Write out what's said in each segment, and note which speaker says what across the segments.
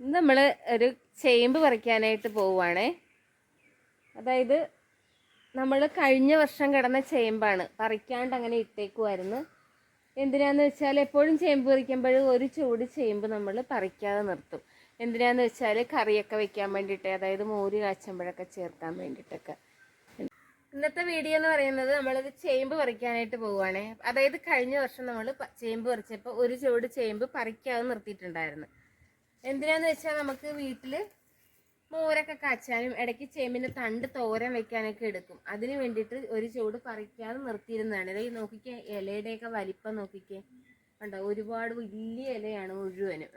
Speaker 1: ഇന്ന് നമ്മൾ ഒരു ചേമ്പ് പറിക്കാനായിട്ട് പോവുകയാണേ അതായത് നമ്മൾ കഴിഞ്ഞ വർഷം കിടന്ന ചേമ്പാണ്. പറിക്കാണ്ട് അങ്ങനെ ഇട്ടേക്കുമായിരുന്നു എന്തിനാന്ന് വെച്ചാൽ എപ്പോഴും ചേമ്പ് പറിക്കുമ്പോഴും ഒരു ചൂട് ചേമ്പ് നമ്മൾ പറിക്കാതെ നിർത്തും. എന്തിനാന്ന് വെച്ചാൽ കറിയൊക്കെ വെക്കാൻ വേണ്ടിയിട്ട് അതായത് മോര് കാച്ചുമ്പോഴൊക്കെ ചേർക്കാൻ വേണ്ടിയിട്ടൊക്കെ ഇന്നത്തെ വീഡിയോ എന്ന് പറയുന്നത് നമ്മളത് ചേമ്പ് പറിക്കാനായിട്ട് പോവുകയാണേ അതായത് കഴിഞ്ഞ വർഷം നമ്മൾ ചേമ്പ് പറിച്ചപ്പോൾ ഒരു ചുവട് ചേമ്പ് പറിക്കാതെ നിർത്തിയിട്ടുണ്ടായിരുന്നു. എന്തിനാന്ന് വെച്ചാൽ നമുക്ക് വീട്ടിൽ മോരൊക്കെ കാച്ചാനും ഇടയ്ക്ക് ചേമ്പിന്റെ തണ്ട് തോരൻ വെക്കാനൊക്കെ എടുക്കും. അതിന് വേണ്ടിയിട്ട് ഒരു ചുവട് പറിക്കാതെ നിർത്തിയിരുന്നതാണ്. ഇതായി നോക്കിക്കേ ഇലയുടെയൊക്കെ വലിപ്പം നോക്കിക്കേ. കണ്ടോ ഒരുപാട് വലിയ ഇലയാണ് മുഴുവനും.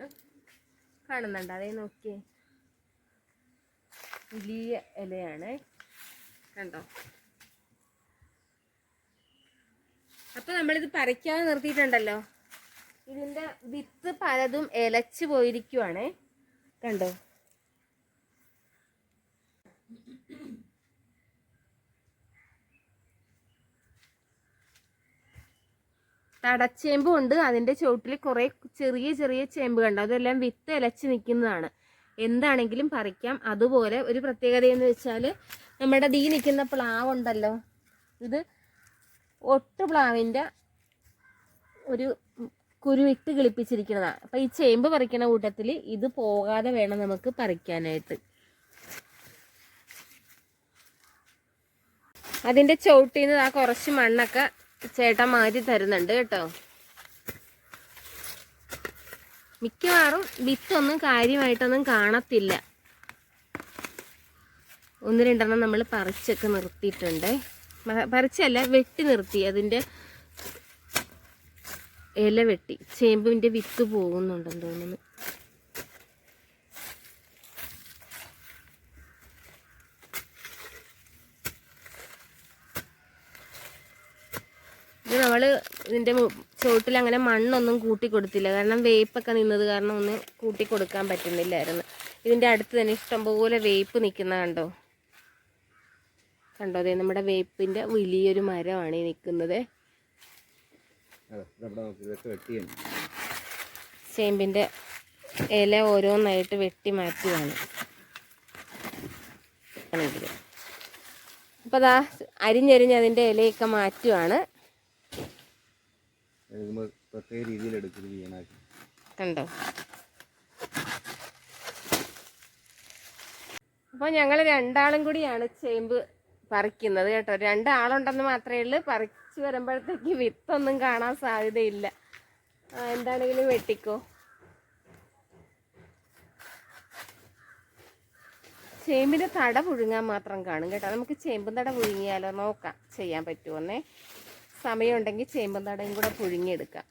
Speaker 1: കാണുന്നുണ്ട്? അതേ നോക്കിയേ. വലിയ ഇലയാണ്. കണ്ടോ? അപ്പൊ നമ്മളിത് പറിക്കാതെ നിർത്തിയിട്ടുണ്ടല്ലോ? ഇതിന്റെ വിത്ത് പലതും ഇലച്ചു പോയിരിക്കുവാണ്. കണ്ടോ? തടച്ചേമ്പും ഉണ്ട് അതിന്റെ ചുവട്ടിൽ കുറേ ചെറിയ ചെറിയ ചേമ്പ് കണ്ടോ? അതെല്ലാം വിത്ത് ഇലച്ച് നിൽക്കുന്നതാണ്. എന്താണെങ്കിലും പറിക്കാം. അതുപോലെ ഒരു പ്രത്യേകത എന്ന് വെച്ചാൽ നമ്മുടെ ദീ നിൽക്കുന്ന പ്ലാവ് ഉണ്ടല്ലോ ഇത് ഒട്ട് പ്ലാവിന്റെ ഒരു കുരുവിട്ട് കിളിപ്പിച്ചിരിക്കുന്നതാണ് അപ്പം ഈ ചേമ്പ് പറിക്കണ കൂട്ടത്തിൽ ഇത് പോകാതെ വേണം നമുക്ക് പറിക്കാനായിട്ട്. അതിന്റെ ചുവട്ടിൽ നിന്ന് ആ കുറച്ച് മണ്ണൊക്കെ ചേട്ടൻ മാറ്റി തരുന്നുണ്ട് കേട്ടോ. മിക്കവാറും വിത്തൊന്നും കാര്യമായിട്ടൊന്നും കാണത്തില്ല. ഒന്ന് രണ്ടെണ്ണം നമ്മൾ പറിച്ചൊക്കെ നിർത്തിയിട്ടുണ്ട്. പറിച്ചല്ല വെട്ടി നിർത്തി. അതിന്റെ ഇല വെട്ടി. ചേമ്പിന്റെ വിത്ത് പോകുന്നുണ്ടെന്ന് തോന്നുന്നു. ഇത് നമ്മൾ ഇതിന്റെ ചോട്ടിൽ അങ്ങനെ മണ്ണൊന്നും കൂട്ടി കൊടുത്തില്ല കാരണം വേപ്പൊക്കെ നിന്നത് കാരണം ഒന്ന് കൂട്ടി കൊടുക്കാൻ പറ്റുന്നില്ലായിരുന്നു. ഇതിന്റെ അടുത്ത് തന്നെ ഇഷ്ടംപോലെ വേപ്പ് നിൽക്കുന്ന കണ്ടോ? കണ്ടോ അതെ നമ്മുടെ വേപ്പിന്റെ വലിയൊരു മരമാണ് ഈ നിൽക്കുന്നത്
Speaker 2: അതെ ഇതവിടെ നോക്കി ഇതൊക്കെ വെട്ടിയാണ്
Speaker 1: ചേമ്പിന്റെ ഇല ഓരോന്നായിട്ട് വെട്ടി മാറ്റിയാണ് ആണെങ്കിൽ അപ്പോൾ അതാ അരിഞ്ഞരിഞ്ഞ് അതിന്റെ ഇലയൊക്കെ മാറ്റുവാണ്.
Speaker 2: പ്രത്യേക രീതിയിൽ എടുക്കുന്നത്
Speaker 1: കണ്ടോ? അപ്പോൾ ഞങ്ങൾ രണ്ടാളും കൂടിയാണ് ചേമ്പ് പറിക്കുന്നത് കേട്ടോ. രണ്ടാളുണ്ടെന്ന് മാത്രമേ ഉള്ളൂ. പറിച്ച് വരുമ്പോഴത്തേക്ക് വിത്തൊന്നും കാണാൻ സാധ്യതയില്ല. എന്താണെങ്കിലും വെട്ടിക്കോ. ചേമ്പിന്റെ തട പുഴുങ്ങാൻ മാത്രം കാണും കേട്ടോ. നമുക്ക് ചേമ്പും തട പുഴുങ്ങിയാലോ നോക്കാം ചെയ്യാൻ പറ്റുമെന്നേ. സമയമുണ്ടെങ്കിൽ ചേമ്പും തടയും കൂടെ പുഴുങ്ങിയെടുക്കാം.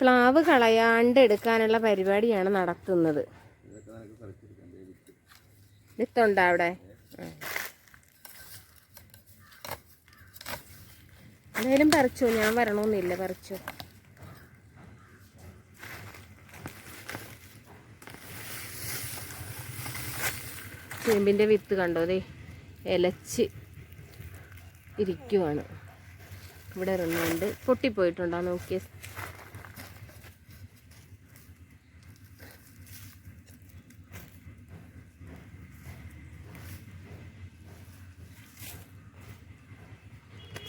Speaker 1: പ്ലാവ് കളയാണ്ട് എടുക്കാനുള്ള പരിപാടിയാണ് നടത്തുന്നത്. വിത്തുണ്ടോ അവിടെ. എന്തായാലും പറിച്ചു ഞാൻ വരണമെന്നില്ല പറിച്ചു. ചേമ്പിന്റെ വിത്ത് കണ്ടോ ദേ ഇലച്ച് ഇരിക്കുവാണ്. ഇവിടെ ഒരെണ്ണമുണ്ട് പൊട്ടിപ്പോയിട്ടുണ്ടോ നോക്കിയേ.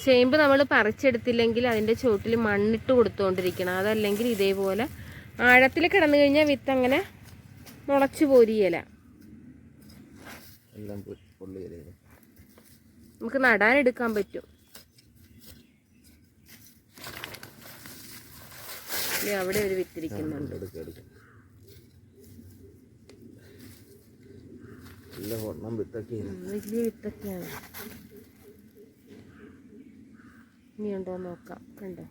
Speaker 1: ചേമ്പ് നമ്മൾ പറിച്ചെടുത്തില്ലെങ്കിൽ അതിന്റെ ചുവട്ടിൽ മണ്ണിട്ട് കൊടുത്തുകൊണ്ടിരിക്കണം അതല്ലെങ്കിൽ ഇതേപോലെ ആഴത്തിൽ കിടന്നു കഴിഞ്ഞാൽ വിത്ത് അങ്ങനെ മുളച്ചു പോരിയല.
Speaker 2: എല്ലാം നടാൻ
Speaker 1: നമുക്ക് നടാനെടുക്കാൻ പറ്റും. അവിടെ ഒരു വിത്തിരിക്കുന്നുണ്ട്. വലിയ വിത്തൊക്കെയാണ്. ഇനി ഉണ്ടോ നോക്കാം. കണ്ടോ?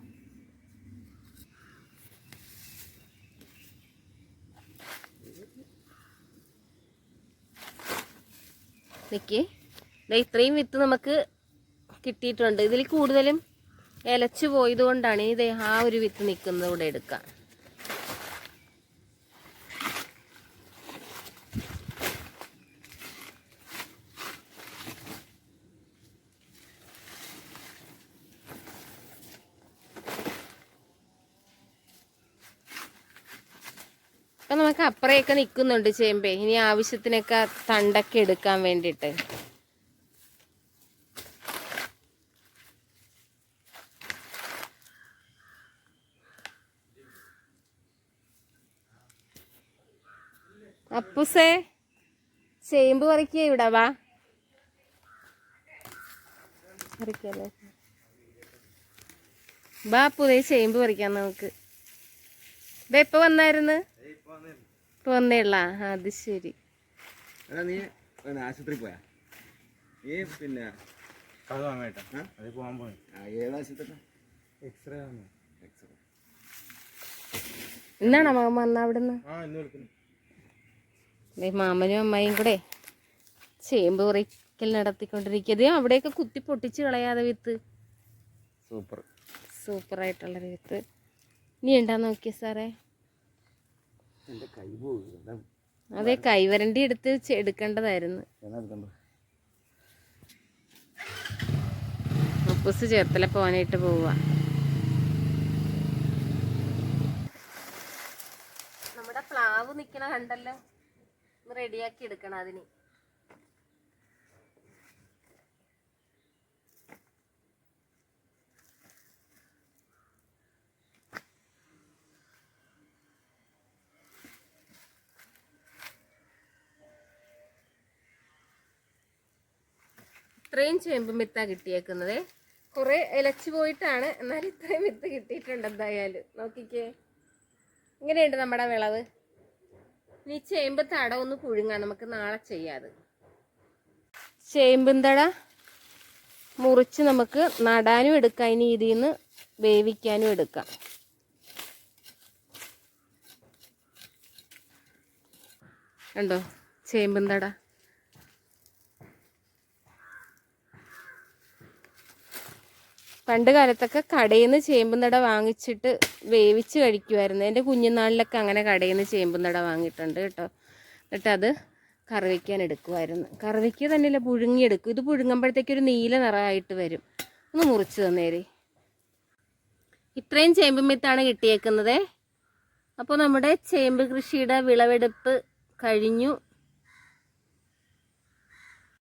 Speaker 1: നിൽക്കേ ഇത്രയും വിത്ത് നമുക്ക് കിട്ടിയിട്ടുണ്ട്. ഇതിൽ കൂടുതലും ഇലച്ചു പോയത് കൊണ്ടാണ് ഇനി ആ ഒരു വിത്ത് നിൽക്കുന്നത് ഇവിടെ എടുക്കാം അപ്പം നമുക്ക് അപ്പുറയൊക്കെ നിൽക്കുന്നുണ്ട് ചേമ്പേ. ഇനി ആവശ്യത്തിനൊക്കെ തണ്ടൊക്കെ എടുക്കാൻ വേണ്ടിയിട്ട്. അപ്പുസേ ചേമ്പ് പറിക്കുക ഇവിടെ വാ. പറിക്കല്ലേ? പുതിയ ചേമ്പ് പറിക്കാം നമുക്ക്. ഇതാ എപ്പോ വന്നായിരുന്നു? ഇപ്പൊ വന്നേള്ള അത് ശരി.
Speaker 2: നീ ആശുപത്രി പോയാ? നീ പിന്നെ
Speaker 1: ഇന്നാണോ മാമ വന്ന അവിടുന്ന്? മാമനും അമ്മയും കൂടെ ചേമ്പ് പറിക്കൽ നടത്തിക്കൊണ്ടിരിക്കുന്നത് അവിടെയൊക്കെ കുത്തി പൊട്ടിച്ച് കളയാതെ വിത്ത്.
Speaker 2: സൂപ്പർ.
Speaker 1: സൂപ്പറായിട്ടുള്ളൊരു വിത്ത്. നീ ഉണ്ടാ നോക്കിയ സാറേ? അതെ കൈവരണ്ടി എടുത്ത് എടുക്കേണ്ടതായിരുന്നു.
Speaker 2: എടുക്കണ്ടോ?
Speaker 1: ചേർത്തല പോവാനായിട്ട് പോവുക നമ്മുടെ പ്ലാവ് നിക്കണ കണ്ടല്ലോ. റെഡിയാക്കി എടുക്കണം അതിന്. ഇത്രയും ചേമ്പ് വിത്താ കിട്ടിയേക്കുന്നത്. കുറെ ഇലച്ചു പോയിട്ടാണ്. എന്നാൽ ഇത്രയും വിത്ത് കിട്ടിയിട്ടുണ്ട് എന്തായാലും. നോക്കിക്കേ. ഇങ്ങനെയുണ്ട് നമ്മുടെ വിളവ്. ഇനി ചേമ്പ് തട ഒന്ന് പുഴുങ്ങാം. നമുക്ക് നാളെ ചെയ്യാത് ചേമ്പും തട മുറിച്ച് നമുക്ക് നടാനും എടുക്കാം. ഇനി ഇതിൽ നിന്ന് വേവിക്കാനും എടുക്കാം. ഉണ്ടോ ചേമ്പും തട. പണ്ട് കാലത്തൊക്കെ കടയിൽ നിന്ന് ചേമ്പുന്നട വാങ്ങിച്ചിട്ട് വേവിച്ച് കഴിക്കുമായിരുന്നു എന്റെ കുഞ്ഞുനാളിലൊക്കെ അങ്ങനെ കടയിൽ നിന്ന് ചേമ്പുന്നട വാങ്ങിയിട്ടുണ്ട് കേട്ടോ. എന്നിട്ട് അത് കറിവയ്ക്കാൻ എടുക്കുമായിരുന്നു കറിവയ്ക്ക് തന്നെയല്ല പുഴുങ്ങിയെടുക്കും. ഇത് പുഴുങ്ങുമ്പോഴത്തേക്ക് ഒരു നീല നിറമായിട്ട് വരും. ഒന്ന് മുറിച്ച് തന്നേരേ. ഇത്രയും ചേമ്പ് മിത്താണ് കിട്ടിയേക്കുന്നത്. അപ്പോൾ നമ്മുടെ ചേമ്പ് കൃഷിയുടെ വിളവെടുപ്പ് കഴിഞ്ഞു.